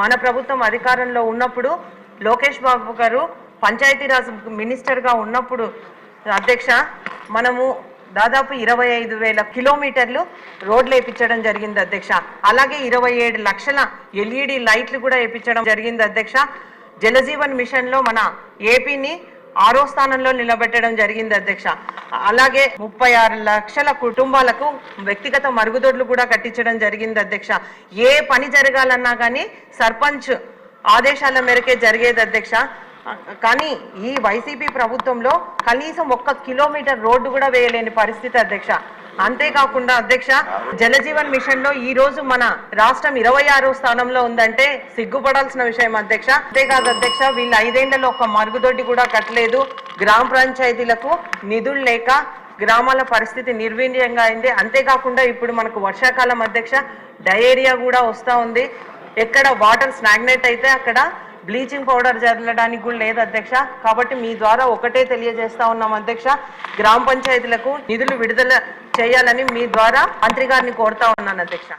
మన ప్రభుత్వం అధికారంలో ఉన్నప్పుడు లోకేష్ బాబు గారు పంచాయతీరాజ్ మినిస్టర్గా ఉన్నప్పుడు అధ్యక్ష మనము దాదాపు ఇరవై ఐదు వేల కిలోమీటర్లు రోడ్లు వేయించడం జరిగింది అధ్యక్ష. అలాగే ఇరవై ఏడు లక్షల ఎల్ఈడి లైట్లు కూడా వేయించడం జరిగింది అధ్యక్ష. జలజీవన్ మిషన్లో మన ఏపీని ఆరో స్థానంలో నిలబెట్టడం జరిగింది అధ్యక్ష. అలాగే ముప్పై ఆరు లక్షల కుటుంబాలకు వ్యక్తిగత మరుగుదొడ్లు కూడా కట్టించడం జరిగింది అధ్యక్ష. ఏ పని జరగాలన్నా కానీ సర్పంచ్ ఆదేశాల మేరకే జరిగేది అధ్యక్ష. కానీ ఈ వైసీపీ ప్రభుత్వంలో కనీసం ఒక్క కిలోమీటర్ రోడ్డు కూడా వేయలేని పరిస్థితి అధ్యక్ష. అంతేకాకుండా అధ్యక్ష జలజీవన్ మిషన్లో ఈ రోజు మన రాష్ట్రం ఇరవై ఆరో స్థానంలో ఉందంటే సిగ్గుపడాల్సిన విషయం అధ్యక్ష. అంతేకాదు అధ్యక్ష వీళ్ళు ఐదేళ్ళలో ఒక మరుగుదొడ్డి కూడా కట్టలేదు. గ్రామ పంచాయతీలకు నిధులు లేక గ్రామాల పరిస్థితి నిర్వీర్యంగా అయింది. అంతేకాకుండా ఇప్పుడు మనకు వర్షాకాలం అధ్యక్ష డయేరియా కూడా వస్తూ ఉంది. ఎక్కడ వాటర్ స్నాగ్నేట్ అయితే అక్కడ బ్లీచింగ్ పౌడర్ జల్లడానికి కూడా లేదు అధ్యక్ష. కాబట్టి మీ ద్వారా ఒకటే తెలియజేస్తా ఉన్నాం అధ్యక్ష. గ్రామ పంచాయతీలకు నిధులు విడుదల చేయాలని మీ ద్వారా మంత్రి గారిని కోరుతా ఉన్నాను అధ్యక్ష.